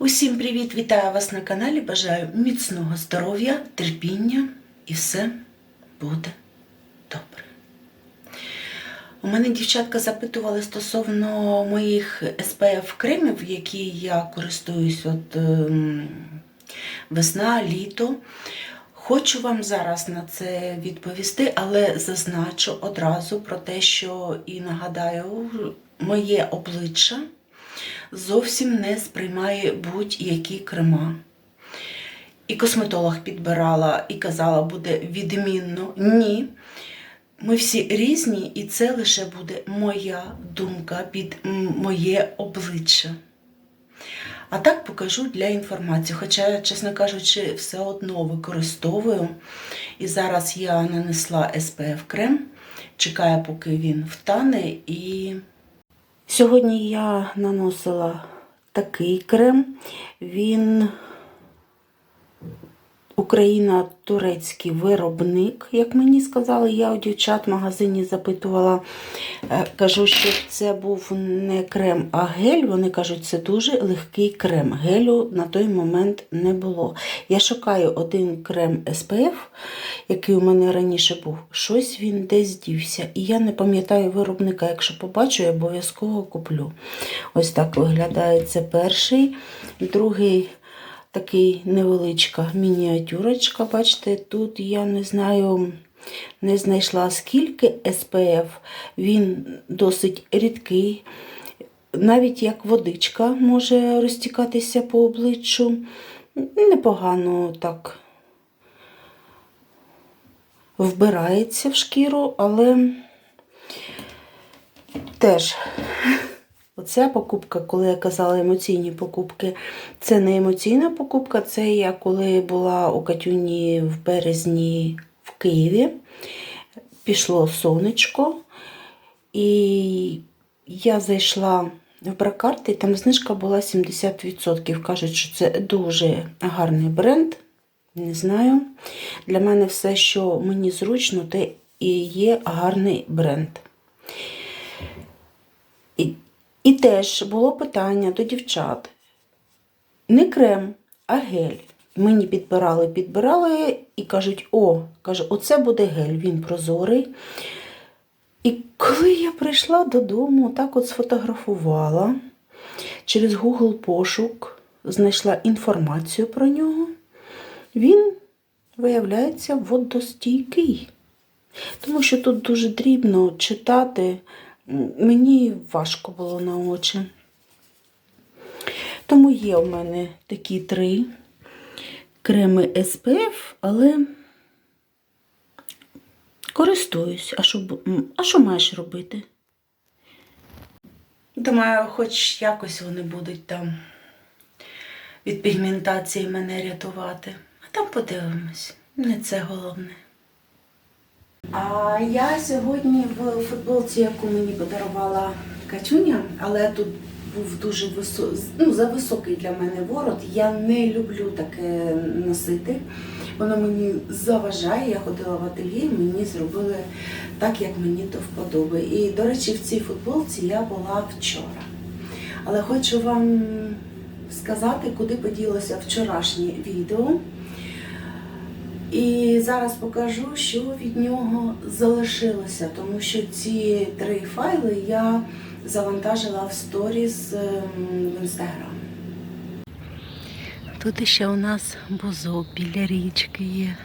Усім привіт! Вітаю вас на каналі. Бажаю міцного здоров'я, терпіння і все буде добре. У мене дівчатка запитували стосовно моїх SPF кремів, які я користуюсь от ем, весна, літо. Хочу вам зараз на це відповісти, але зазначу одразу про те, що і нагадаю, моє обличчя зовсім не сприймає будь-які крема. І косметолог підбирала і казала, буде відмінно. Ні. Ми всі різні, і це лише буде моя думка під моє обличчя. А так покажу для інформації. Хоча, чесно кажучи, все одно використовую. І зараз я нанесла SPF крем, чекаю, поки він втане. І сьогодні я наносила такий крем. Він Україна турецький виробник, як мені сказали. Я у дівчат в магазині запитувала, е, кажу, що це був не крем, а гель. Вони кажуть, це дуже легкий крем. Гелю на той момент не було. Я шукаю один крем SPF, який у мене раніше був. Щось він десь дівся. І я не пам'ятаю виробника. Якщо побачу, я обов'язково куплю. Ось так виглядає це перший. Другий такий невеличка мініатюрочка. Бачите, тут я не знаю, не знайшла скільки SPF. Він досить рідкий. Навіть як водичка може розтікатися по обличчю. Непогано так вбирається в шкіру, але теж Оця покупка, коли я казала емоційні покупки, це не емоційна покупка, це я коли була у Катюні в березні в Києві. Пішло сонечко, і я зайшла в бракарти, там знижка була 70%. Кажуть, що це дуже гарний бренд. Не знаю. Для мене все, що мені зручно, те і є гарний бренд. І і теж було питання до дівчат. Не крем, а гель. Мені підбирали, підбирали і кажуть, о, каже, оце буде гель, він прозорий. І коли я прийшла додому, так от сфотографувала, через Google пошук знайшла інформацію про нього, він, виявляється, водостійкий. Тому що тут дуже дрібно читати. Мені важко було на очі. Тому є у мене такі три креми SPF, але користуюсь. А що, а що маєш робити? Думаю, хоч якось вони будуть там від пігментації мене рятувати. Там подивимось. Не це головне. А я сьогодні в футболці, яку мені подарувала Катюня, але тут був дуже висо... ну, зависокий для мене ворот. Я не люблю таке носити. Воно мені заважає. Я ходила в ательє, мені зробили так, як мені то вподобає. І, до речі, в цій футболці я була вчора. Але хочу вам сказати, куди поділося вчорашнє відео. І зараз покажу, що від нього залишилося, тому що ці три файли я завантажила в сторіс ем, в інстаграм. Тут ще у нас бузок біля річки є.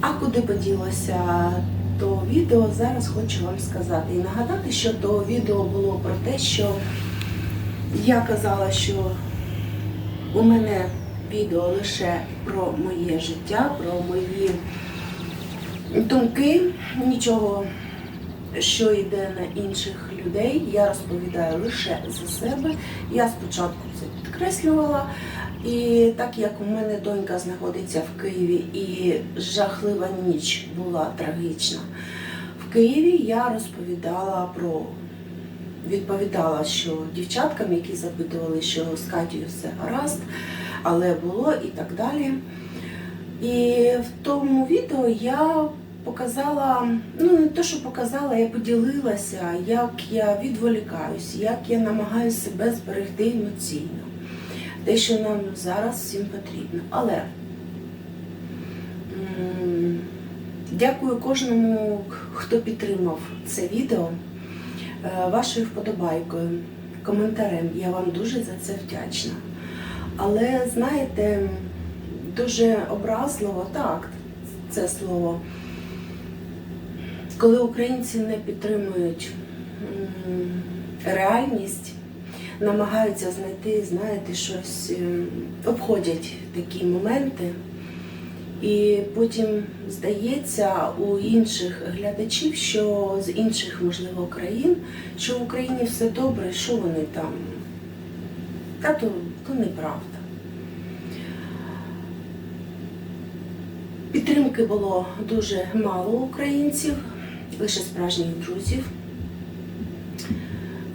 А куди поділося то відео, зараз хочу вам сказати. І нагадати, що то відео було про те, що я казала, що у мене відео лише про моє життя, про мої думки, нічого, що йде на інших людей. Я розповідаю лише за себе. Я спочатку це підкреслювала. І так як у мене донька знаходиться в Києві і жахлива ніч була трагічна в Києві, я розповідала про відповідала, що дівчаткам, які запитували, що з Катією все гаразд, але було і так далі. І в тому відео я показала, ну не те, що показала, я поділилася, як я відволікаюсь, як я намагаюся себе зберегти емоційно. Те, що нам зараз всім потрібно. Але дякую кожному, хто підтримав це відео е, вашою вподобайкою, коментарем. Я вам дуже за це вдячна. Але знаєте, дуже образливо, так, це слово, коли українці не підтримують реальність, намагаються знайти, знаєте, щось, ем, обходять такі моменти. І потім здається у інших глядачів, що з інших, можливо, країн, що в Україні все добре, що вони там. Та то, то неправда. Підтримки було дуже мало українців, лише справжніх друзів.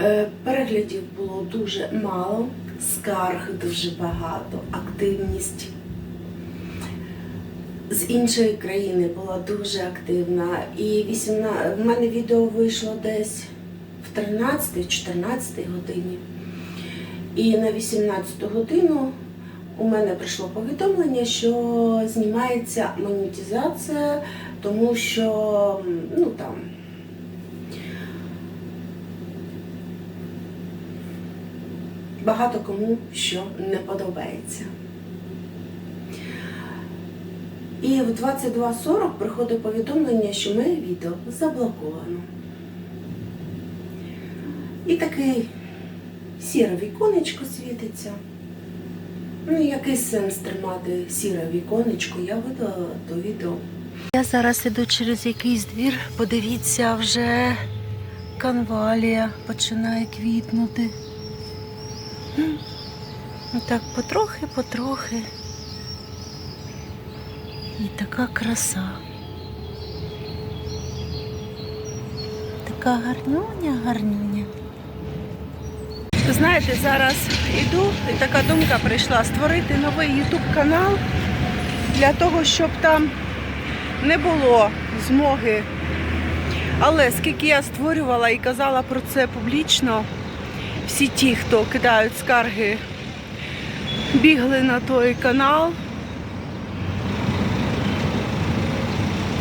Е, Переглядів було дуже мало, скарг дуже багато, активність з іншої країни була дуже активна. І 18... в мене відео вийшло десь в 13-14 годині. І на 18 годину у мене прийшло повідомлення, що знімається монетизація, тому що ну там. Багато кому що не подобається. І в 22.40 приходить повідомлення, що моє відео заблоковано. І такий сіре віконечко світиться. Ну, який сенс тримати сіре віконечко, я видала то відео. Я зараз іду через якийсь двір, подивіться, вже канвалія починає квітнути. М. Так потрохи-потрохи. І така краса. Така гарнюня, гарнюня. Знаєте, зараз іду, і така думка прийшла створити новий YouTube канал для того, щоб там не було змоги. Але скільки я створювала і казала про це публічно, всі ті, хто кидають скарги, бігли на той канал.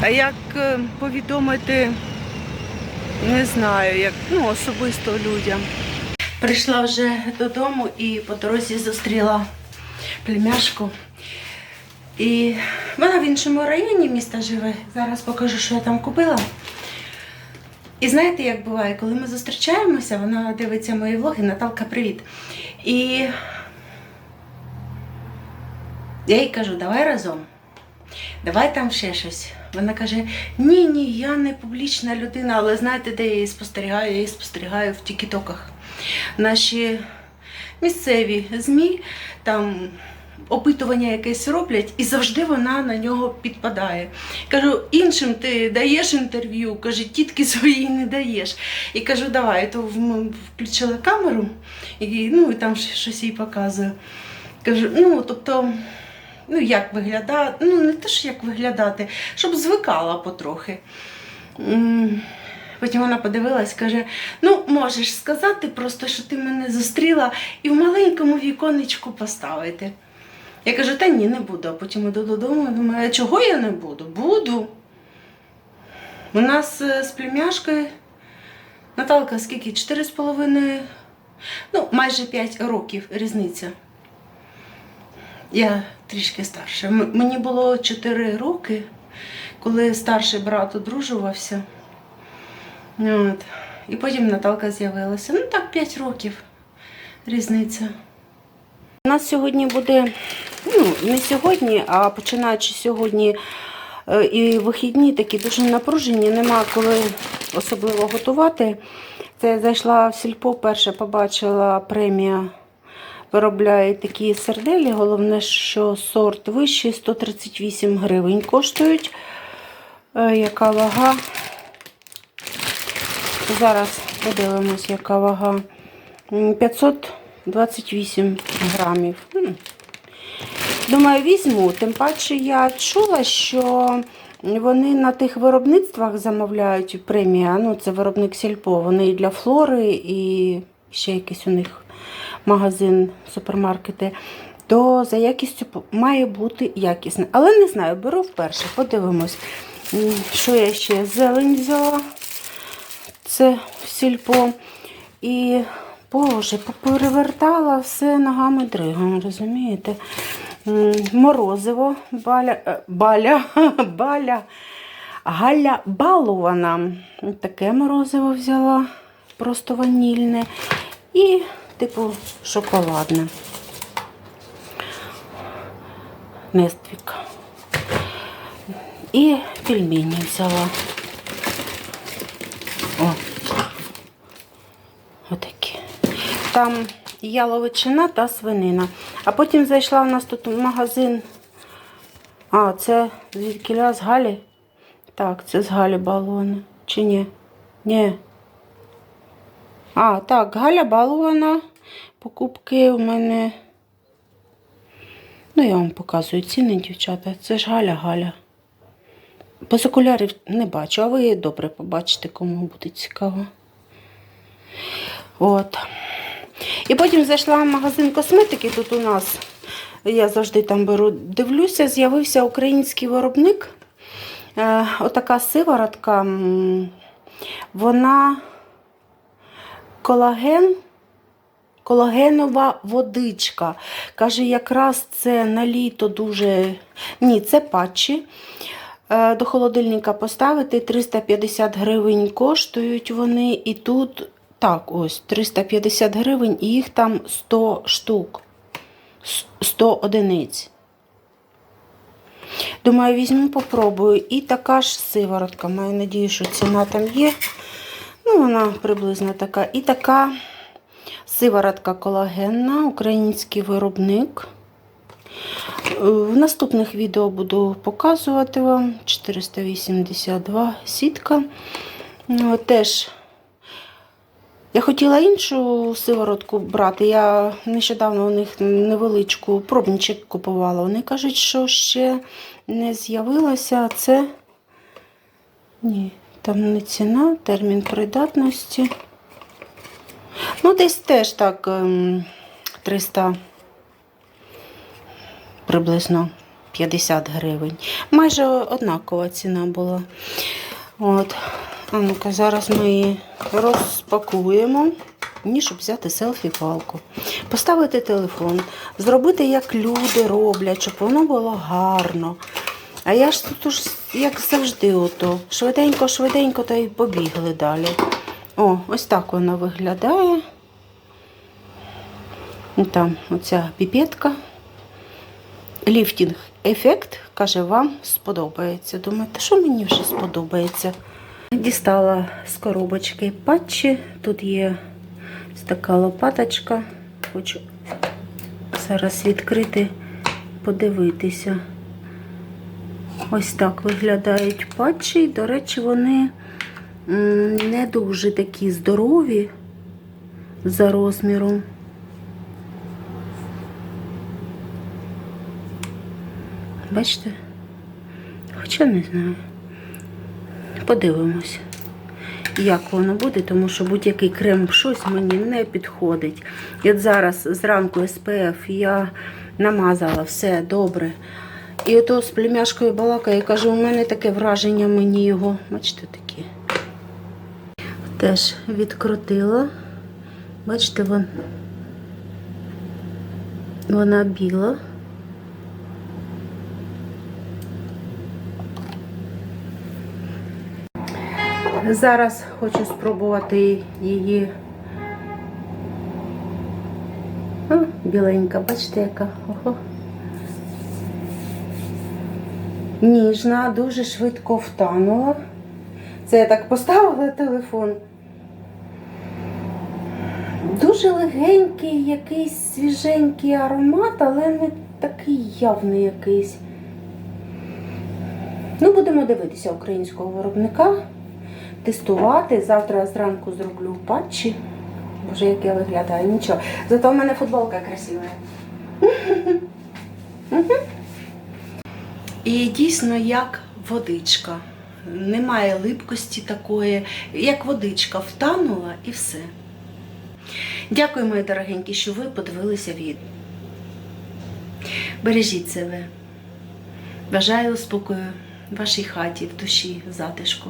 А як е, повідомити, не знаю, як ну, особисто людям. Прийшла вже додому і по дорозі зустріла племяшку. І вона в іншому районі міста живе. Зараз покажу, що я там купила. І знаєте, як буває, коли ми зустрічаємося, вона дивиться мої влоги, Наталка, привіт. І я їй кажу, давай разом. Давай там ще щось. Вона каже: Ні, ні, я не публічна людина, але знаєте, де я її спостерігаю? Я її спостерігаю в тікітоках. Наші місцеві ЗМІ там опитування якесь роблять, і завжди вона на нього підпадає. Кажу, іншим ти даєш інтерв'ю, каже, тітки своїй не даєш. І кажу, давай, то включила камеру, і, ну, і там щось їй показую. Кажу, ну, тобто. Ну, як виглядати, ну не те, що як виглядати, щоб звикала потрохи. Потім вона подивилась, каже: ну, можеш сказати просто, що ти мене зустріла і в маленькому віконечку поставити. Я кажу, та ні, не буду. А потім іду додому і думаю, чого я не буду? Буду. У нас е, з племяшкою Наталка, скільки? Чотири з половиною, ну, майже 5 років різниця. Я трішки старша. Мені було 4 роки, коли старший брат одружувався. От. І потім Наталка з'явилася. Ну так, 5 років різниця. У нас сьогодні буде, ну, не сьогодні, а починаючи сьогодні е, і вихідні такі дуже напружені, нема коли особливо готувати. Це я зайшла в сільпо, перше побачила премія виробляє такі серделі. Головне, що сорт вищий, 138 гривень коштують. Е, Яка вага? Зараз подивимось, яка вага. 528 грамів. Думаю, візьму. Тим паче я чула, що Вони на тих виробництвах замовляють премія. Ну, це виробник Сільпо. Вони і для флори, і ще якийсь у них магазин, супермаркети. То за якістю має бути якісне. Але не знаю, беру вперше, подивимось. Що я ще? Зелень взяла. Це сільпо. І, боже, поперевертала все ногами дригом, розумієте? Морозиво, баля, е, баля, баля, Галя балувана. Таке морозиво взяла, просто ванільне. І, типу, шоколадне. Нествік. І пельмені взяла. О. Отакі. Там яловичина та свинина. А потім зайшла у нас тут в магазин. А, це звідкіля з Галі? Так, це з Галі балони. Чи ні? Ні. А, так, Галя балована. Покупки у мене. Ну, я вам показую ціни, дівчата. Це ж Галя Галя. Без окулярів не бачу, а ви добре побачите, кому буде цікаво. От. І потім зайшла в магазин косметики тут у нас. Я завжди там беру, дивлюся, з'явився український виробник. Е, отака сиворотка. Вона колаген, колагенова водичка. Каже, якраз це на літо дуже. Ні, це патчі. Е, До холодильника поставити 350 гривень коштують вони. І тут так, ось 350 гривень, і їх там 100 штук, 100 одиниць. Думаю, візьму, попробую. І така ж сиворотка. Маю надію, що ціна там є. Ну, вона приблизно така. І така сиворотка колагенна, український виробник. Е, В наступних відео буду показувати вам 482 сітка. Ну, Теж я хотіла іншу сиворотку брати. Я нещодавно у них невеличку пробничок купувала. Вони кажуть, що ще не з'явилася. Це ні, там не ціна, термін придатності. Ну, десь теж так ем, 300 приблизно 50 гривень. Майже однакова ціна була. От. А ну-ка, зараз ми її розпакуємо. Ні, щоб взяти селфі-палку, поставити телефон, зробити, як люди роблять, щоб воно було гарно. А я ж тут уж, як завжди, ото, швиденько-швиденько та й побігли далі. О, ось так воно виглядає. Там оця піпетка. Ліфтінг ефект, каже, вам сподобається. Думаєте, що мені вже сподобається? Дістала з коробочки патчі. Тут є така лопаточка. Хочу зараз відкрити, подивитися. Ось так виглядають патчі. До речі, вони не дуже такі здорові за розміром. Бачите? Хоча не знаю. Подивимось, як воно буде, тому що будь-який крем щось мені не підходить. От зараз зранку СПФ я намазала все добре. І ото з племяшкою балакаю, кажу, у мене таке враження, мені його, бачите, такі. Теж відкрутила. Бачите, вон, вона біла. Зараз хочу спробувати її. О, біленька, бачите, яка. Ого. Ніжна, дуже швидко втанула. Це я так поставила телефон. Дуже легенький, якийсь свіженький аромат, але не такий явний якийсь. Ну, будемо дивитися українського виробника тестувати. Завтра зранку зроблю патчі. Боже, як я виглядаю, нічого. Зато в мене футболка красива. І дійсно, як водичка. Немає липкості такої, як водичка втанула і все. Дякую, мої дорогенькі, що ви подивилися від. Бережіть себе. Бажаю спокою в вашій хаті, в душі, в затишку.